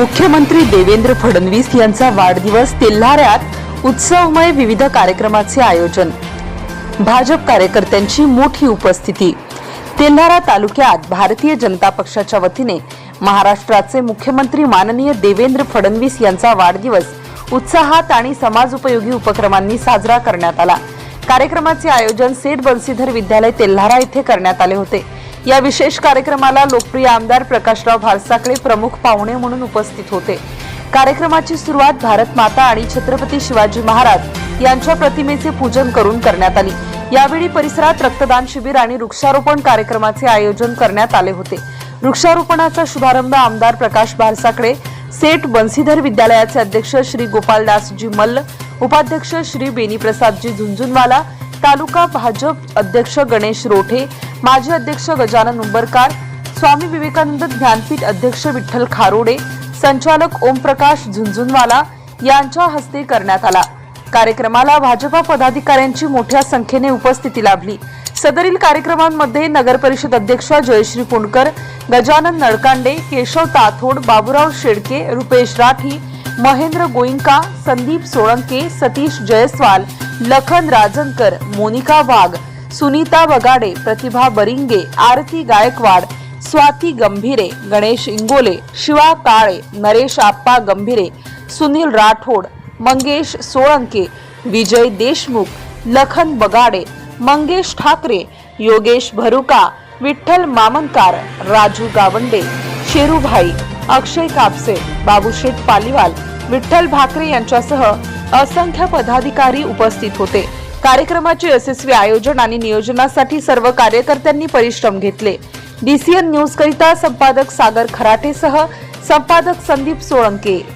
मुख्यमंत्री देवेंद्र फडणवीस यांचा वाढदिवस तेल्हाऱ्यात उत्सवमय विविध कार्यक्रमाचे आयोजन. भाजप कार्यकर्त्यांची मोठी उपस्थिती. तेल्हारा तालुक्यात भारतीय जनता पक्षाच्या वतीने महाराष्ट्राचे मुख्यमंत्री माननीय देवेंद्र फडणवीस यांचा वाढदिवस उत्साहात आणि समाजोपयोगी उपक्रमांनी साजरा करण्यात आला. कार्यक्रमाचे आयोजन सेठ बन्सीधर विद्यालय तेल्हारा येथे करण्यात आले होते. या विशेष कार्यक्रमाला लोकप्रिय आमदार प्रकाशराव भारसाकडे प्रमुख पाहुणे म्हणून उपस्थित होते. कार्यक्रमाची सुरुवात भारत माता आणि छत्रपती शिवाजी महाराज यांच्या प्रतिमेचे पूजन करून करण्यात आली. यावेळी परिसरात रक्तदान शिबिर आणि वृक्षारोपण कार्यक्रमाचे आयोजन करण्यात आले होते. वृक्षारोपणाचा शुभारंभ आमदार प्रकाश भारसाकडे सेठ बन्सीधर विद्यालयाचे अध्यक्ष श्री गोपालदासजी मल्ल उपाध्यक्ष श्री बेनीप्रसादजी झुंझुनवाला तालुका भाजप अध्यक्ष गणेश रोठे माजी अध्यक्ष गजानन उंबरकार स्वामी विवेकानंद ज्ञानपीठ अध्यक्ष विठ्ठल खारोडे संचालक ओमप्रकाश झुंझुनवाला यांच्या हस्ते करण्यात आला. कार्यक्रमाला भाजपा पदाधिकाऱ्यांची मोठ्या संख्येने उपस्थिती लाभली. सदरील कार्यक्रमांमध्ये नगर परिषद अध्यक्ष जयश्री पुणकर गजानन नळकांडे केशव ताथोड बाबुराव शेडके रुपेश राठी महेंद्र गोईंका संदीप सोळंके, सतीश जयस्वाल, लखन राजनकर, मोनिका वाघ, सुनीता बगाडे प्रतिभा बरिंगे, आरती गायकवाड, स्वाती गंभीरे, गणेश इंगोले, शिवा काळे, नरेश आप्पा गंभीरे, सुनील राठोड, मंगेश सोळंके, विजय देशमुख, लखन बगाडे, मंगेश ठाकरे, योगेश भरुका, विठ्ठल मामनकार, राजू गावंडे, शेरूभाई अक्षय कापसे बाबूशेठ पालीवाल विठ्ठल भाकरे यांच्यासह असंख्य पदाधिकारी उपस्थित होते. कार्यक्रमाचे यशस्वी आयोजन आणि नियोजनासाठी सर्व कार्यकर्त्यांनी परिश्रम घेतले. डीसीएन न्यूज करिता संपादक सागर खराटेसह संपादक संदीप सोळंके.